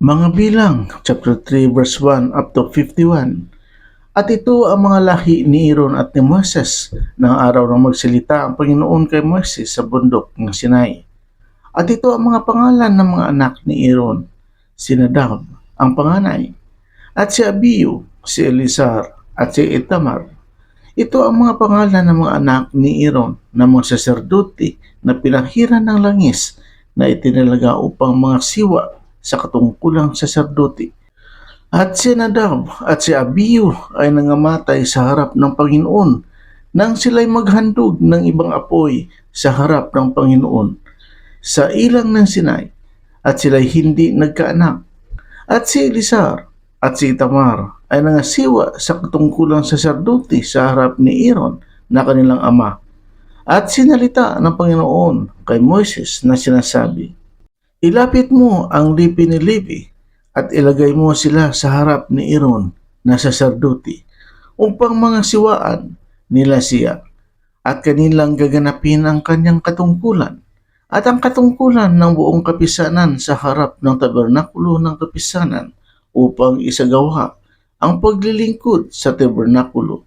Mga bilang, chapter 3 verse 1 up to 51. At ito ang mga lahi ni Aaron at ni Moses ng araw na magsalita ang Panginoon kay Moses sa bundok ng Sinai. At ito ang mga pangalan ng mga anak ni Aaron, si Nadab, ang panganay, at si Abiyu, si Elisar, at si Itamar. Ito ang mga pangalan ng mga anak ni Aaron na mga saserdote na pinahiran ng langis na itinalaga upang mga siwa sa katungkulang saserdote. At si Nadab at si Abiyu ay nangamatay sa harap ng Panginoon nang sila'y maghandog ng ibang apoy sa harap ng Panginoon sa ilang ng Sinai at sila'y hindi nagkaanak. At si Elisar at si Tamar ay nangasiwa sa katungkulang saserdote sa harap ni Aaron na kanilang ama. At sinalita ng Panginoon kay Moises na sinasabi, Ilapit mo ang lipi ni Levi at ilagay mo sila sa harap ni Aaron na saserdote upang mga siwaan nila siya at kanilang gaganapin ang kanyang katungkulan at ang katungkulan ng buong kapisanan sa harap ng tabernakulo ng kapisanan upang isagawa ang paglilingkod sa tabernakulo.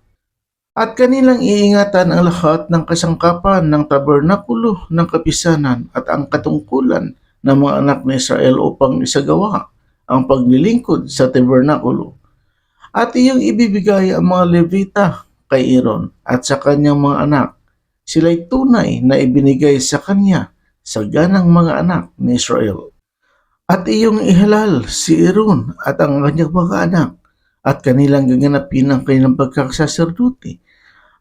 At kanilang iingatan ang lahat ng kasangkapan ng tabernakulo ng kapisanan at ang katungkulan ng mga anak ni Israel upang isagawa ang paglilingkod sa tabernakulo. At iyong ibibigay ang mga Levita kay Aaron at sa kanyang mga anak. Sila'y tunay na ibinigay sa kanya sa ganang mga anak ni Israel. At iyong ihalal si Aaron at ang kanyang mga anak at kanilang gaganapin ang kanilang pagkakasaserdote.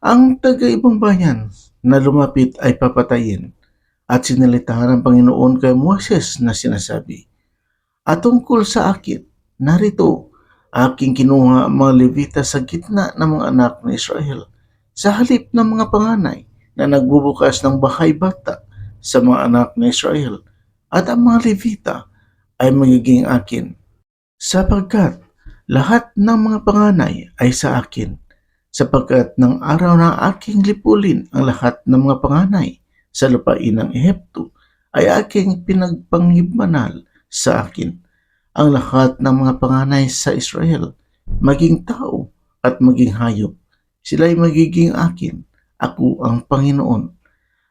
Ang taga-ibang bayan na lumapit ay papatayin at sinalitahan ng Panginoon kay Moses na sinasabi, At tungkol sa akin, narito, aking kinuha ang mga Levita sa gitna ng mga anak ni Israel sa halip ng mga panganay na nagbubukas ng bahay bata sa mga anak ni Israel at ang mga Levita ay magiging akin sapagkat lahat ng mga panganay ay sa akin sapagkat ng araw na aking lipulin ang lahat ng mga panganay sa lupain ng Ehipto ay aking pinagpangibmanal sa akin ang lahat ng mga panganay sa Israel, maging tao at maging hayop. Sila'y magiging akin, ako ang Panginoon.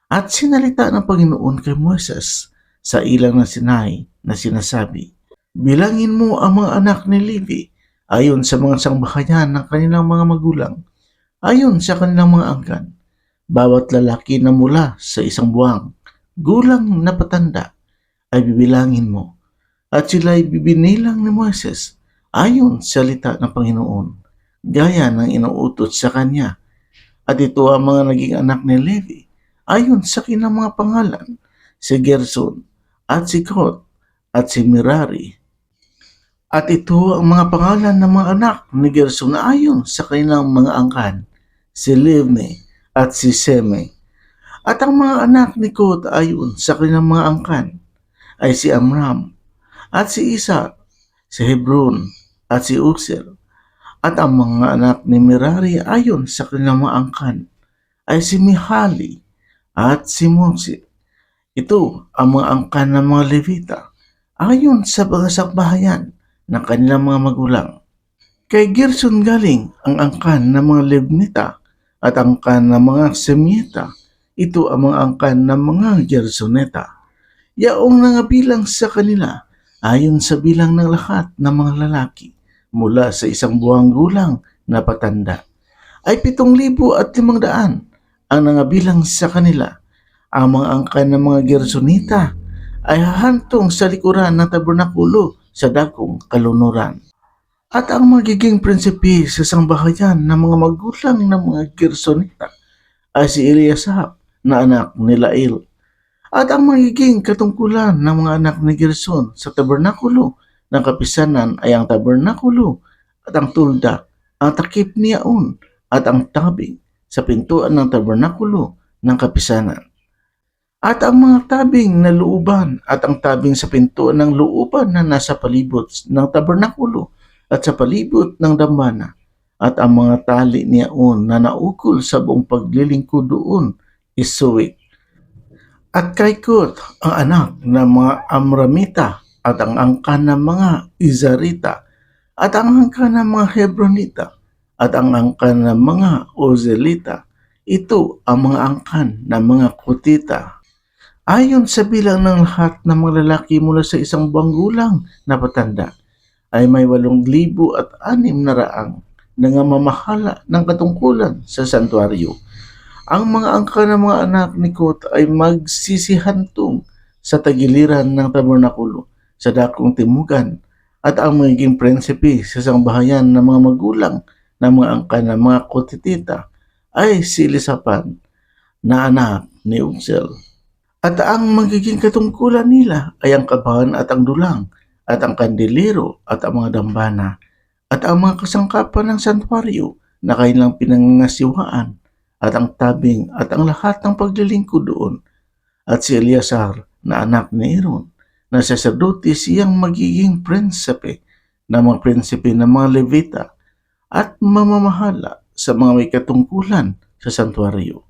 At sinalita ng Panginoon kay Moses sa ilang na Sinai na sinasabi, Bilangin mo ang mga anak ni Levi ayon sa mga sangbahayan ng kanilang mga magulang, ayon sa kanilang mga angkan. Bawat lalaki na mula sa isang buwang, gulang na patanda, ay bibilangin mo at sila'y bibinilang ni Moises ayon sa salita ng Panginoon, gaya ng inuutot sa kanya. At ito ang mga naging anak ni Levi, ayon sa kanilang mga pangalan, si Gerson, at si Kot, at si Merari. At ito ang mga pangalan ng mga anak ni Gerson ayon sa kanilang mga angkan, si Livni at si Seme. At ang mga anak ni Kot ayon sa kanilang mga angkan, ay si Amram, at si Isa, si Hebron, at si Uxer. At ang mga anak ni Merari ayon sa kanilang mga angkan ay si Mihali at si Monsi. Ito ang mga angkan ng mga Levita ayon sa mga sakbahayan ng kanilang mga magulang. Kay Gerson galing ang angkan ng mga Lebnita at angkan ng mga Semieta. Ito ang mga angkan ng mga Gersoneta. Yaong nangabilang sa kanila ayon sa bilang ng lahat ng mga lalaki mula sa isang buwang gulang na patanda ay pitong libo at limang daan ang nangabilang sa kanila. Ang mga angkan ng mga Gersonita ay hahantong sa likuran ng tabernakulo sa dakong kalunuran. At ang magiging prinsipi sa sangbahayan ng mga magulang ng mga Gersonita ay si Eliasap na anak ni Lail at ang magiging katungkulan ng mga anak ni Gerson sa tabernakulo ng kapisanan ay ang tabernakulo at ang tulda, ang takip ni Aon at ang tabing sa pintuan ng tabernakulo ng kapisanan. At ang mga tabing na looban at ang tabing sa pintuan ng looban na nasa palibot ng tabernakulo at sa palibot ng dambana at ang mga tali ni Aon na naukol sa buong paglilingkod doon isuwik at kay Kut, ang anak ng mga Amramita at ang angkan ng mga Izarita at ang angkan ng mga Hebronita at ang angkan ng mga Ozelita. Ito ang mga angkan ng mga Kutita. Ayon sa bilang ng lahat ng mga lalaki mula sa isang buwang gulang na patanda, ay may walong libo at anim na raang nangamahala ng katungkulan sa santuaryo. Ang mga angka ng mga anak ni Kot ay magsisihantong sa tagiliran ng tabernakulo sa dakong timugan at ang magiging prinsipe sa isang bahayan ng mga magulang ng mga angka ng mga kotitita ay si Lisapan na anak ni Ugsel. At ang magiging katungkulan nila ay ang kabahan at ang dulang at ang kandilero at ang mga dambana at ang mga kasangkapan ng santuaryo na kanilang pinangangasiwaan at ang tabing at ang lahat ng paglilingkod doon at si Eliasar na anak ni Aaron na saserdote siyang magiging prinsipe ng mga prinsipe ng mga Levita at mamamahala sa mga may katungkulan sa santuaryo.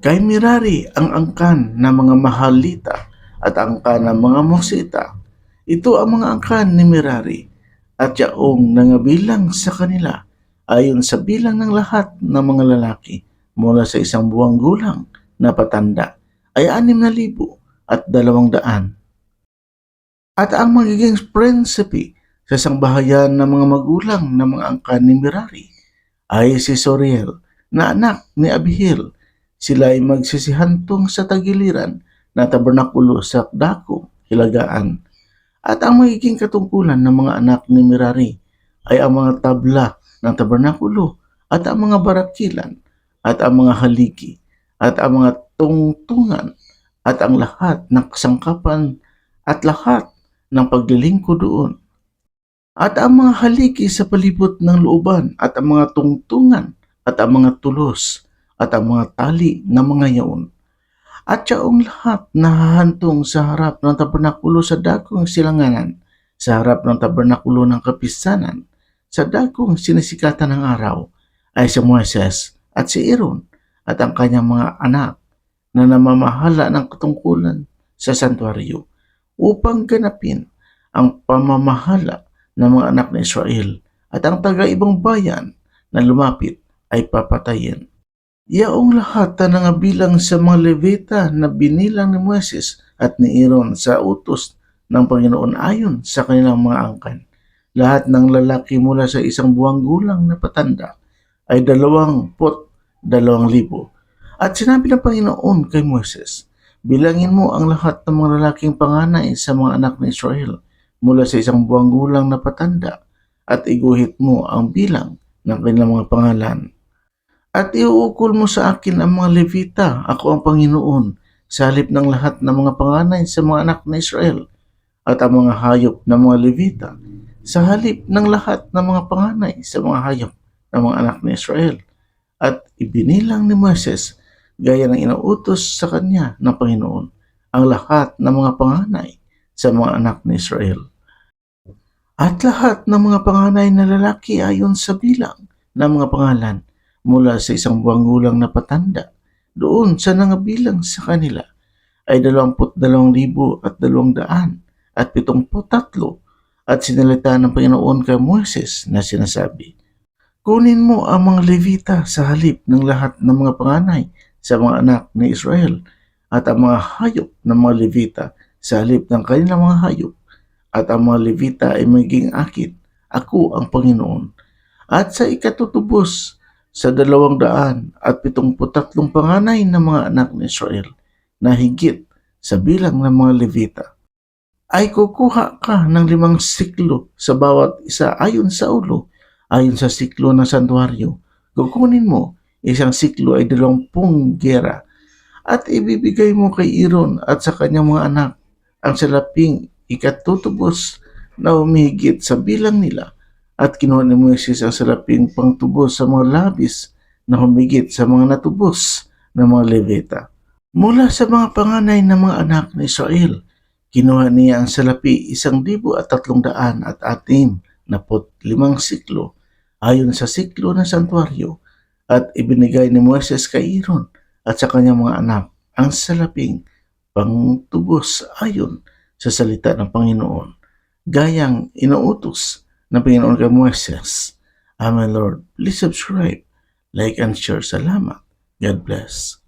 Kay Mirari ang angkan ng mga Mahalita at angkan ng mga Mosita. Ito ang mga angkan ni Mirari at yaong nangabilang sa kanila ayon sa bilang ng lahat ng mga lalaki mula sa isang buwang gulang na patanda ay anim na libo at dalawang daan. At ang magiging prinsipe sa isang bahayan ng mga magulang ng mga angkan ni Mirari ay si Soriel na anak ni Abihil. Sila ay magsisihantong sa tagiliran na tabernakulo sa Dako, Hilagaan. At ang magiging katungkulan ng mga anak ni Mirari ay ang mga tabla ng tabernakulo at ang mga barakilan at ang mga haligi at ang mga tungtungan at ang lahat ng kasangkapan at lahat ng paglilingkod doon. At ang mga haligi sa palibot ng looban at ang mga tungtungan at ang mga tulos at ang mga tali ng mga yaon. At yaong lahat nahahantong sa harap ng tabernakulo sa dakong silanganan, sa harap ng tabernakulo ng kapisanan, sa dakong sinisikatan ng araw, ay si Moises at si Aaron at ang kanyang mga anak na namamahala ng katungkulan sa santuaryo upang ganapin ang pamamahala ng mga anak ni Israel at ang taga-ibang bayan na lumapit ay papatayin. Yaong lahat na nangabilang sa mga Levita na binilang ni Moises at ni Aaron sa utos ng Panginoon ayon sa kanilang mga angkan. Lahat ng lalaki mula sa isang buwang gulang na patanda ay dalawang pot dalawang libo. At sinabi ng Panginoon kay Moises, bilangin mo ang lahat ng mga lalaking panganay sa mga anak ni Israel mula sa isang buwang gulang na patanda at iguhit mo ang bilang ng kanilang mga pangalan. At iuukol mo sa akin ang mga Levita, ako ang Panginoon, sa halip ng lahat ng mga panganay sa mga anak ni Israel, at ang mga hayop ng mga Levita, sa halip ng lahat ng mga panganay sa mga hayop ng mga anak ni Israel. At ibinilang ni Moses, gaya ng inuutos sa kanya ng Panginoon, ang lahat ng mga panganay sa mga anak ni Israel. At lahat ng mga panganay na lalaki ayon sa bilang ng mga pangalan mula sa isang buwang gulang na patanda doon sa nangabilang sa kanila ay dalawamput dalawang libo at dalawang daan at pitongput tatlo at sinalita ng Panginoon kay Moses na sinasabi, Kunin mo ang mga Levita sa halip ng lahat ng mga panganay sa mga anak ni Israel at ang mga hayop ng mga Levita sa halip ng kanilang mga hayop at ang mga Levita ay maging akit. Ako ang Panginoon. At sa ikatutubos sa dalawang daan at pitongputatlong panganay ng mga anak ni Israel na higit sa bilang ng mga Levita ay kukuha ka ng limang siklo sa bawat isa ayon sa ulo, ayon sa siklo ng santuaryo. Kukunin mo, isang siklo ay dalawampung gera at ibibigay mo kay Aaron at sa kanyang mga anak ang salaping ikatutubos na umihigit sa bilang nila at kinuha ni Moises ang salaping pangtubos sa mga labis na humigit sa mga natubos ng mga Levita. Mula sa mga panganay ng mga anak ni Israel, kinuha niya ang salapi isang libo at tatlong daan at atim na limang siklo ayon sa siklo ng santuaryo at ibinigay ni Moises kay Aaron at sa kanyang mga anak ang salaping pangtubos ayon sa salita ng Panginoon, gayang inuutos ng Panginoon kay Moises. Amen, Lord. Please subscribe, like, and share. Salamat. God bless.